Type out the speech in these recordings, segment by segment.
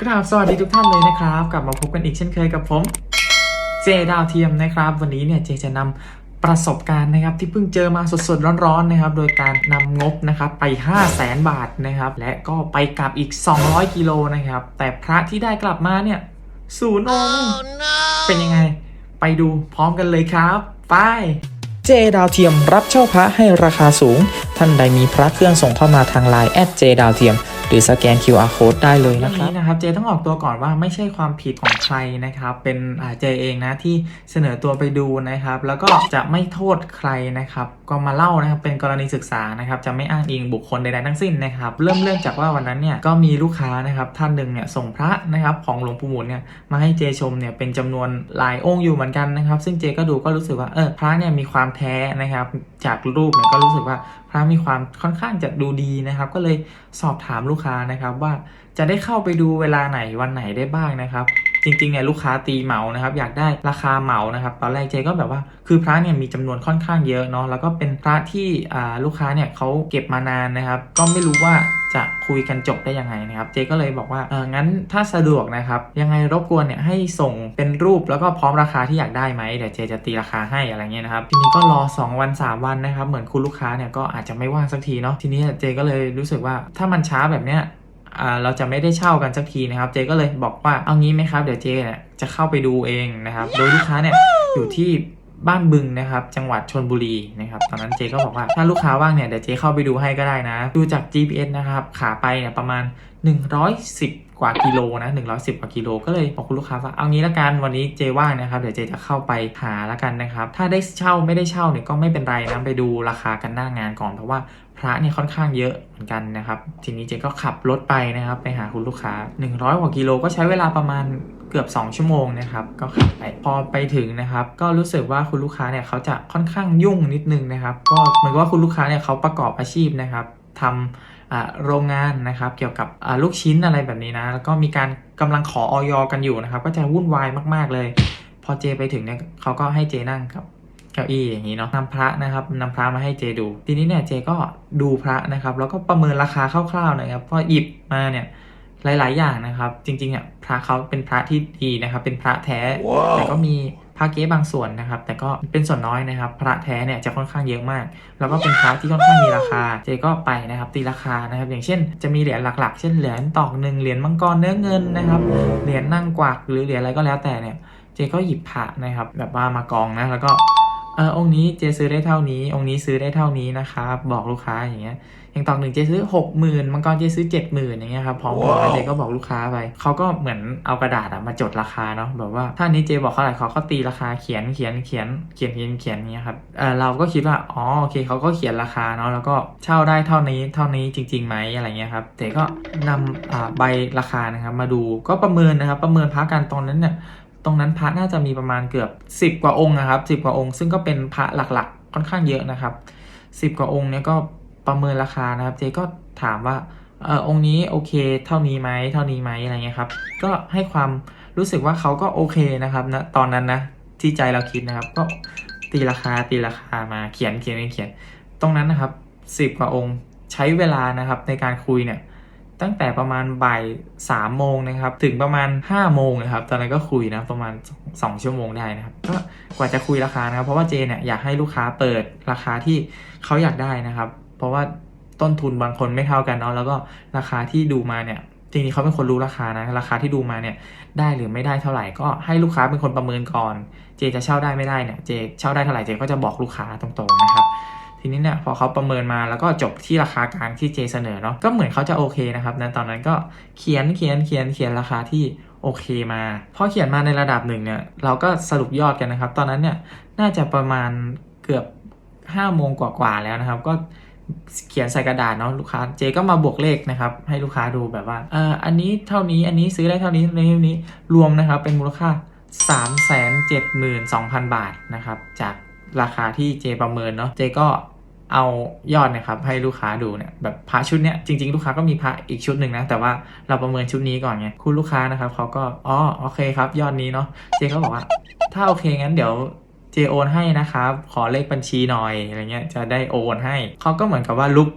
กราบสวัสดีทุกท่านเลยนะครับ กลับมาพบกันอีกเช่นเคยกับผม เจดาวเทียมนะครับ วันนี้เนี่ยเจจะนำประสบการณ์นะครับที่เพิ่งเจอมาสดๆร้อนๆนะครับ โดยการนำงบนะครับไป 5 0 0แสนบาทนะครับ และก็ไปกลับอีก 200 กิโลนะครับ แต่พระที่ได้กลับมาเนี่ยศูนย์องค์เป็นยังไง ไปดูพร้อมกันเลยครับไปเจดาวเทียมรับเช่าพระให้ราคาสูง ท่านใดมีพระเครื่องส่งเข้ามาทางไลน์แอดเจดาวเทียม หรือสแกน QR code ได้เลยนะครับนี้นะครับเจต้องออกตัวก่อนว่าไม่ใช่ความผิดของใครนะครับ เป็นเจเองนะที่เสนอตัวไปดูนะครับ แล้วก็จะไม่โทษใครนะครับ ก็มาเล่านะครับเป็นกรณีศึกษานะครับ จะไม่อ้างอิงบุคคลใดๆทั้งสิ้นนะครับ เริ่มเรื่องจากว่าวันนั้นเนี่ยก็มีลูกค้านะครับท่านหนึ่งเนี่ยส่งพระนะครับของหลวงปู่หมุนเนี่ยมาให้เจชมเนี่ยเป็นจำนวนหลายองค์อยู่เหมือนกันนะครับ ซึ่งเจก็ดูก็รู้สึกว่าเออพระเนี่ยมีความแท้นะครับ จากรูปเนี่ยก็รู้สึกว่า ร้านมีความค่อนข้างจะดูดีนะครับ ก็เลยสอบถามลูกค้านะครับว่าจะได้เข้าไปดูเวลาไหนวันไหนได้บ้างนะครับ จริงๆเนี่ยลูกค้าตีเหมานะครับอยากได้ราคาเหมานะครับตอนแรกเจก็แบบว่าคือพระเนี่ยมีจำนวนค่อนข้างเยอะเนาะแล้วก็เป็นพระที่อ่าลูกค้าเนี่ยเขาเก็บมานานนะครับ ก็ไม่รู้ว่าจะคุยกันจบได้ยังไงนะครับ เจก็เลยบอกว่าเอองั้นถ้าสะดวกนะครับ ยังไงรบกวนเนี่ยให้ส่งเป็นรูปแล้วก็พร้อมราคาที่อยากได้ไหมเดี๋ยวเจจะตีราคาให้อะไรเงี้ยนะครับ ทีนี้ก็รอ 2 วัน 3 วันนะครับ เหมือนคุณลูกค้าเนี่ยก็อาจจะไม่ว่างสักทีเนาะทีนี้เจก็เลยรู้สึกว่าถ้ามันช้าแบบเนี้ย เราจะไม่ได้เช่ากันสักทีนะครับ เจก็เลยบอกว่าเอางี้ไหมครับ เดี๋ยวเจเนี่ยจะเข้าไปดูเองนะครับ โดยลูกค้าเนี่ยอยู่ที่บ้านบึงนะครับ จังหวัดชนบุรีนะครับ ตอนนั้นเจก็บอกว่าถ้าลูกค้าว่างเนี่ยเดี๋ยวเจเข้าไปดูให้ก็ได้นะ ดูจาก GPS นะครับ ขาไปเนี่ยประมาณ 110 กว่ากิโลนะ110 กว่ากิโลก็เลยบอกคุณลูกค้าว่าเอางี้ละกันวันนี้เจว่างนะครับเดี๋ยวเจจะเข้าไปหาละกันนะครับ ถ้าได้เช่าไม่ได้เช่าเนี่ยก็ไม่เป็นไรนะไปดูราคากันหน้างานก่อนเพราะว่าพระเนี่ยค่อนข้างเยอะเหมือนกันนะครับ ทีนี้เจก็ขับรถไปนะครับไปหาคุณลูกค้า 100 กว่ากิโลก็ใช้เวลาประมาณเกือบ 2 ชั่วโมงนะครับ ก็ขับไปพอไปถึงนะครับ ก็รู้สึกว่าคุณลูกค้าเนี่ยเขาจะค่อนข้างยุ่งนิดนึงนะครับ ก็เหมือนกับว่าคุณลูกค้าเนี่ยเขาประกอบอาชีพนะครับทำอ่า โรงงานนะครับเกี่ยวกับอ่าลูกชิ้นอะไรแบบนี้นะแล้วก็มีการกำลังขอออยกันอยู่นะครับก็จะวุ่นวายมากๆเลย พอเจไปถึงเนี่ยเขาก็ให้เจนั่งกับเก้าอี้อย่างนี้เนาะนำพระนะครับนำพระมาให้เจดู ทีนี้เนี่ยเจก็ดูพระนะครับ แล้วก็ประเมินราคาคร่าวๆนะครับพอหยิบมาเนี่ยหลาย ๆ อย่างนะครับ จริงๆอะพระเขาเป็นพระที่ดีนะครับ เป็นพระแท้แต่ก็มี พระเก๊บางส่วนนะครับ แต่ก็เป็นส่วนน้อยนะครับ พระแท้เนี่ยจะค่อนข้างเยอะมาก แล้วก็เป็นพระที่ค่อนข้างมีราคา เจก็ไปนะครับ ตีราคานะครับ อย่างเช่น จะมีเหรียญหลักๆ เช่นเหรียญตอกหนึ่งเหรียญมังกรเนื้อเงินนะครับ เหรียญนั่งกวักหรือเหรียญอะไรก็แล้วแต่เนี่ย เจก็หยิบพระนะครับ แบบว่ามากองนะ แล้วก็ เออองค์นี้เจซื้อได้เท่านี้ องค์นี้ซื้อได้เท่านี้นะครับ บอกลูกค้าอย่างเงี้ยอย่างตอกหนึ่งเจซื้อหกหมื่นมังกรเจซื้อเจ็ดหมื่นอย่างเงี้ยครับพร้อมบอกแล้วเจก็บอกลูกค้าไปเขาก็เหมือนเอากระดาษอะมาจดราคาเนาะแบบว่าถ้านี้เจบอกเท่าไหร่เขาก็ตีราคาเขียนเขียนเขียนเขียนเขียนเขียนเงี้ยครับเออเราก็คิดว่าอ๋อโอเคเขาก็เขียนราคาเนาะแล้วก็เช่าได้เท่านี้เท่านี้จริงๆไหมอะไรเงี้ยครับเจก็นำอ่าใบราคานะครับมาดูก็ประเมินนะครับประเมินพระกันตรงนั้นเนี่ย ตรงนั้นพระน่าจะมีประมาณเกือบ 10 กว่าองค์นะครับ 10 กว่าองค์ ซึ่งก็เป็นพระหลักๆ ค่อนข้างเยอะนะครับ 10 กว่าองค์เนี่ยก็ประเมินราคานะครับ เจก็ถามว่าเออองค์นี้โอเค เท่านี้ไหมเท่านี้ไหมอะไรเงี้ยครับ ก็ให้ความรู้สึกว่าเขาก็โอเคนะครับนะตอนนั้นนะที่ใจเราคิดนะครับ ก็ตีราคาตีราคามาเขียนเขียนเขียน ตรงนั้นนะครับ10กว่าองค์ใช้เวลานะครับในการคุยเนี่ย ตั้งแต่ประมาณบ่ายสามโมงนะครับ ถึงประมาณ5้าโมงนะครับ ตอนนั้นก็คุยนะประมาณ 2 ชั่วโมงได้นะครับ ก็กว่าจะคุยราคานะครับ เพราะว่าเจเนี่ยอยากให้ลูกค้าเปิดราคาที่เขาอยากได้นะครับ เพราะว่าต้นทุนบางคนไม่เท่ากันเนาะแล้วก็ราคาที่ดูมาเนี่ยจริงๆเขาเป็นคนรู้ราคานะราคาที่ดูมาเนี่ยได้หรือไม่ได้เท่าไหร่ ก็ให้ลูกค้าเป็นคนประเมินก่อน เจจะเช่าได้ไม่ได้เนี่ยเจเช่าได้เท่าไหร่เจก็จะบอกลูกค้าตรงๆนะครับ ทีนี้เนี่ยพอเขาประเมินมาแล้วก็จบที่ราคากลางที่เจเสนอเนาะก็เหมือนเขาจะโอเคนะครับในตอนนั้นก็เขียนเขียนเขียนเขียนราคาที่โอเคมาพอเขียนมาในระดับหนึ่งเนี่ยเราก็สรุปยอดกันนะครับ ตอนนั้นเนี่ยน่าจะประมาณเกือบ5้าโมงกว่าๆแล้วนะครับ ก็เขียนใส่กระดาษเนาะลูกค้าเจก็มาบวกเลขนะครับ ให้ลูกค้าดูแบบว่าเอออันนี้เท่านี้อันนี้ซื้อได้เท่านี้เท่านี้เท่านี้รวมนะครับ เป็นมูลค่า 3 7 2 0 0 0 บาทนะครับ จากราคาที่เจประเมินเนาะเจก็ เอายอดนะครับให้ลูกค้าดูเนี่ยแบบพระชุดเนี้ยจริง ๆ ลูกค้าก็มีพระอีกชุดหนึ่งนะ แต่ว่าเราประเมินชุดนี้ก่อนไงคุณลูกค้านะครับเขาก็อ๋อโอเคครับ ยอดนี้เนาะเจก็บอกว่า ถ้าโอเคงั้นเดี๋ยวเจโอนให้นะครับ ขอเลขบัญชีหน่อยอะไรเงี้ยจะได้โอนให้เขาก็เหมือนกับว่าลุก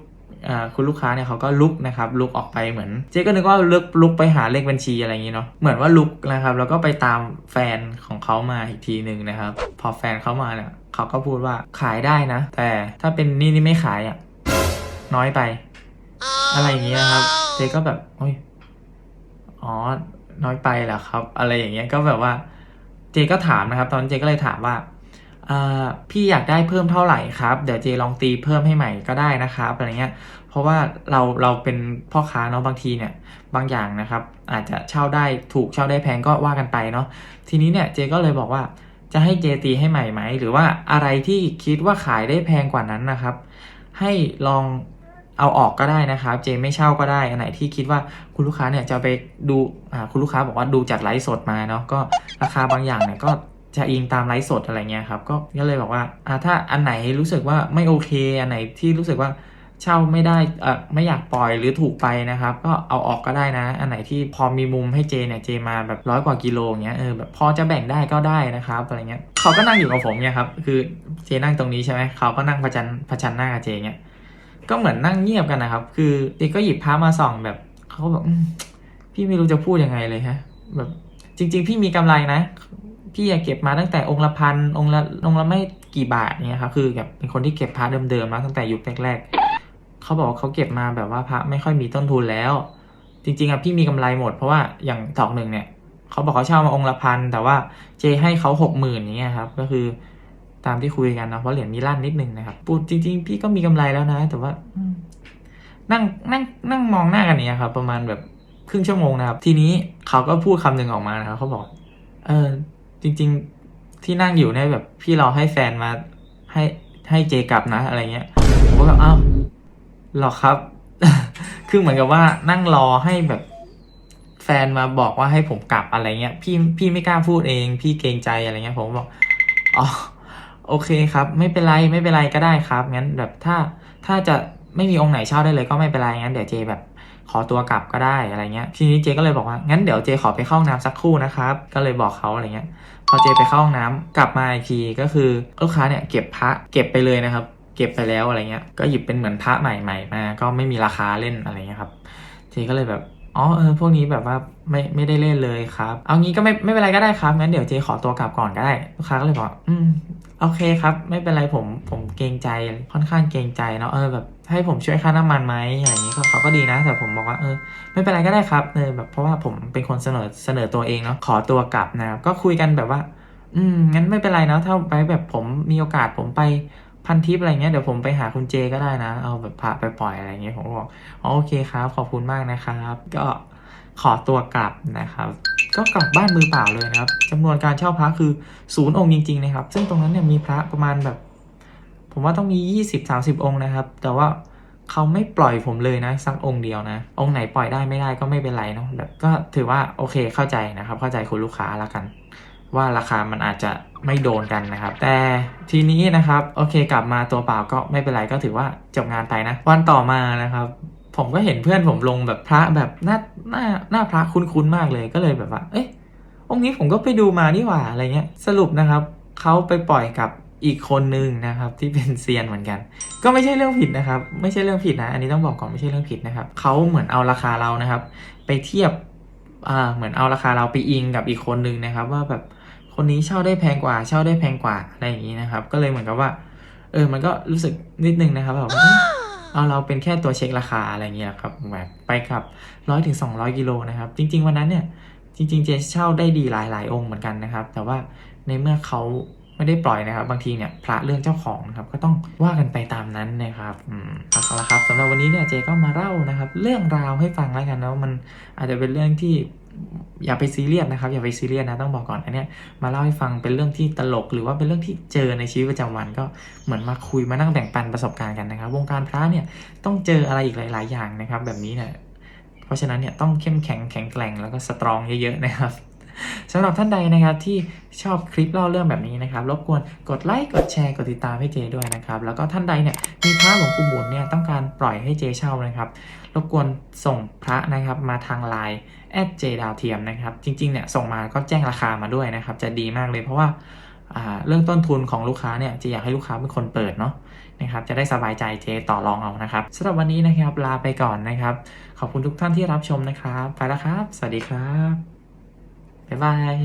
อ่าคุณลูกค้าเนี่ยเขาก็ลุกนะครับลุกออกไปเหมือน เจ๊ก็นึกว่าลุกลุกไปหาเลขบัญชีอะไรอย่างงี้เนาะเหมือนว่าลุกนะครับ แล้วก็ไปตามแฟนของเขามาอีกทีหนึ่งนะครับ พอแฟนเขามาเนี่ย เขาก็พูดว่าขายได้นะ แต่ถ้าเป็นนี่นี่ไม่ขายอะ่ะ น้อยไป อะไรอย่างเงี้ยครับ เจ๊ก็แบบโอ้ยอ๋อ น้อยไปเหรอครับ อะไรอย่างเงี้ยก็แบบว่า เจก็ถามนะครับ ตอนนนเจก็เลยถามว่าอ่าพี่อยากได้เพิ่มเท่าไหร่ครับ เดี๋ยวเจลองตีเพิ่มให้ใหม่ก็ได้นะครับอะไรเงี้ย เพราะว่าเราเราเป็นพ่อค้าเนาะบางทีเนี่ยบางอย่างนะครับ อาจจะเช่าได้ถูกเช่าได้แพงก็ว่ากันไปเนาะทีนี้เนี่ยเจก็เลยบอกว่า จะให้เจตีให้ใหม่ไหม หรือว่าอะไรที่คิดว่าขายได้แพงกว่านั้นนะครับ ให้ลองเอาออกก็ได้นะครับ เจไม่เช่าก็ได้อันไหนที่คิดว่าคุณลูกค้าเนี่ยจะไปดูคุณลูกค้าบอกว่าดูจากไลฟ์สดมาเนาะก็ราคาบางอย่างเนี่ยก็จะอิงตามไลฟ์สดอะไรเงี้ยครับก็ก็เลยบอกว่าอ่าถ้าอันไหนรู้สึกว่าไม่โอเค อันไหนที่รู้สึกว่า เช่าไม่ได้เออไม่อยากปล่อยหรือถูกไปนะครับ ก็เอาออกก็ได้นะ อันไหนที่พอมีมุมให้เจเนี่ยเจมาแบบร้อยกว่ากิโลเงี้ยเออแบบพอจะแบ่งได้ก็ได้นะครับอะไรเงี้ยเขาก็นั่งอยู่กับผมเนี่ยครับคือเจนั่งตรงนี้ใช่ไหมเขาก็นั่งประจันประชันหน้ากับเจเนี่ยก็เหมือนนั่งเงียบกันนะครับ คือเด็กก็หยิบพระมาส่องแบบเขาแบบพี่ไม่รู้จะพูดยังไงเลยฮะ แบบจริง ๆ พี่มีกำไรนะพี่อยากเก็บมาตั้งแต่องค์ละพันองค์ละองค์ละไม่กี่บาทเนี่ยครับคือแบบเป็นคนที่เก็บพระเดิมๆมาตั้งแต่ยุคแรกๆ เขาบอกว่าเขาเก็บมาแบบว่าพระไม่ค่อยมีต้นทุนแล้ว จริงๆอะพี่มีกำไรหมดเพราะว่าอย่างตอกหนึ่งเนี่ยเขาบอกเขาเช่ามาองค์ละพันแต่ว่าเจให้เขาหกหมื่นอย่างเงี้ยครับ ก็คือตามที่คุยกันนะเพราะเหรียญมีลั่นนิดนึงนะครับปูจริง ๆ พี่ก็มีกำไรแล้วนะ แต่ว่านั่งนั่งนั่งมองหน้ากันเนี่ยครับ ประมาณแบบครึ่งชั่วโมงนะครับ ทีนี้เขาก็พูดคำหนึ่งออกมานะครับเขาบอก เออ จริง ๆที่นั่งอยู่เนี่ยแบบ พี่เราให้แฟนมาให้ให้เจกลับนะ อะไรเงี้ยผมก็แบบอ้าว หรอครับ คือเหมือนกับว่านั่งรอให้แบบแฟนมาบอกว่าให้ผมกลับอะไรเงี้ย พี่พี่ไม่กล้าพูดเอง พี่เกรงใจอะไรเงี้ย ผมบอกอ๋อโอเคครับ ไม่เป็นไรไม่เป็นไรก็ได้ครับงั้นแบบถ้าถ้าจะไม่มีองค์ไหนเช่าได้เลยก็ไม่เป็นไรงั้นเดี๋ยวเจแบบขอตัวกลับก็ได้อะไรเงี้ย ทีนี้เจก็เลยบอกว่างั้นเดี๋ยวเจขอไปเข้าห้องน้ำสักครู่นะครับ ก็เลยบอกเขาอะไรเงี้ย พอเจไปเข้าห้องน้ำกลับมาอีกทีก็คือลูกค้าเนี่ยเก็บพระเก็บไปเลยนะครับ เก็บไปแล้วอะไรเงี้ย ก็หยิบเป็นเหมือนพระใหม่ๆมา ก็ไม่มีราคาเล่นอะไรเงี้ยครับเจก็เลยแบบ อ๋อเออพวกนี้แบบว่าไม่ไม่ได้เล่นเลยครับ เอางี้ก็ไม่ไม่เป็นไรก็ได้ครับ งั้นเดี๋ยวเจขอตัวกลับก่อนก็ได้ ลูกค้าก็เลยบอกอืมโอเคครับ ไม่เป็นไรผมผมเกรงใจค่อนข้างเกรงใจเนาะเออแบบให้ผมช่วยค่าน้ำมันไหมอย่างนี้ก็เขาก็ดีนะ แต่ผมบอกว่าเออไม่เป็นไรก็ได้ครับเออแบบเพราะว่าผมเป็นคนเสนอเสนอตัวเองเนาะขอตัวกลับนะครับก็คุยกันแบบว่า อืมงั้นไม่เป็นไรนะถ้าไปแบบผมมีโอกาสผมไป พันทิปอะไรเงี้ยเดี๋ยวผมไปหาคุณเจก็ได้นะ เอาแบบพาไปปล่อยอะไรเงี้ยผมบอกอ๋อโอเคครับ ขอบคุณมากนะครับ ก็ขอตัวกลับนะครับ ก็กลับบ้านมือเปล่าเลยนะครับจำนวนการเช่าพระคือศูนย์องค์จริง ๆ นะครับ ซึ่งตรงนั้นเนี่ยมีพระประมาณแบบ ผมว่าต้องมี 20-30 องค์นะครับ แต่ว่าเขาไม่ปล่อยผมเลยนะสักองค์เดียวนะ องค์ไหนปล่อยได้ไม่ได้ก็ไม่เป็นไรเนาะแบบก็ถือว่าโอเคเข้าใจนะครับ เข้าใจคุณลูกค้าล้วกัน ว่าราคามันอาจจะไม่โดนกันนะครับ แต่ทีนี้นะครับโอเคกลับมาตัวเปล่าก็ไม่เป็นไรก็ถือว่าจบงานไปนะ วันต่อมานะครับ ผมก็เห็นเพื่อนผมลงแบบพระแบบหน้าหน้าหน้าพระคุ้นๆมากเลยก็เลยแบบว่า เอ๊ะองค์นี้ผมก็ไปดูมานี่หว่าอะไรเงี้ยสรุปนะครับเขาไปปล่อยกับอีกคนนึงนะครับที่เป็นเซียนเหมือนกัน ก็ไม่ใช่เรื่องผิดนะครับ ไม่ใช่เรื่องผิดนะ อันนี้ต้องบอกก่อนไม่ใช่เรื่องผิดนะครับเขาเหมือนเอาราคาเรานะครับ ไปเทียบอ่าเหมือนเอาราคาเราไปอิงกับอีกคนนึงนะครับ ว่าแบบ คนนี้เช่าได้แพงกว่า เช่าได้แพงกว่าอะไรอย่างนี้นะครับ ก็เลยเหมือนกับว่า เออ มันก็รู้สึกนิดนึงนะครับแบบว่าเอาเราเป็นแค่ตัวเช็คราคาอะไรเงี้ยครับแบบไปขับร้อยถึงสองร้อยกิโลนะครับ จริง ๆ วันนั้นเนี่ย จริงๆเจเช่าได้ดีหลายๆองค์เหมือนกันนะครับ แต่ว่าในเมื่อเขาไม่ได้ปล่อยนะครับ บางทีเนี่ยพระเรื่องเจ้าของนะครับ ก็ต้องว่ากันไปตามนั้นนะครับอืมเอาละครับสำหรับวันนี้เนี่ยเจก็มาเล่านะครับ เรื่องราวให้ฟังแล้วกันนะว่ามันอาจจะเป็นเรื่องที่ อย่าไปซีเรียสนะครับ อย่าไปซีเรียสนะต้องบอกก่อนอันเนี้ยมาเล่าให้ฟังเป็นเรื่องที่ตลก หรือว่าเป็นเรื่องที่เจอในชีวิตประจำวันก็เหมือนมาคุยมานั่งแบ่งปันประสบการณ์กันนะครับ วงการพระเนี่ยต้องเจออะไรอีกหลาย ๆ อย่างนะครับ แบบนี้เนี่ยเพราะฉะนั้นเนี่ยต้องเข้มแข็งแข็งแกร่งแล้วก็สตรองเยอะๆนะครับ สำหรับท่านใดนะครับที่ชอบคลิปเล่าเรื่องแบบนี้นะครับ รบกวนกดไลค์กดแชร์กดติดตามให้เจด้วยนะครับ แล้วก็ท่านใดเนี่ยมีพระหลวงปู่หมุนเนี่ยต้องการปล่อยให้เจเช่านะครับ รบกวนส่งพระนะครับมาทางไลน์แอดเจดาวเทียมนะครับ จริงๆเนี่ยส่งมาก็แจ้งราคามาด้วยนะครับ จะดีมากเลยเพราะว่าาเรื่องต้นทุนของลูกค้าเนี่ยเจอยากให้ลูกค้าเป็นคนเปิดเนาะนะครับจะได้สบายใจเจต่อรองเอานะครับสำหรับวันนี้นะครับลาไปก่อนนะครับ ขอบคุณทุกท่านที่รับชมนะครับ ไปแล้วครับ สวัสดีครับ บ๊ายบาย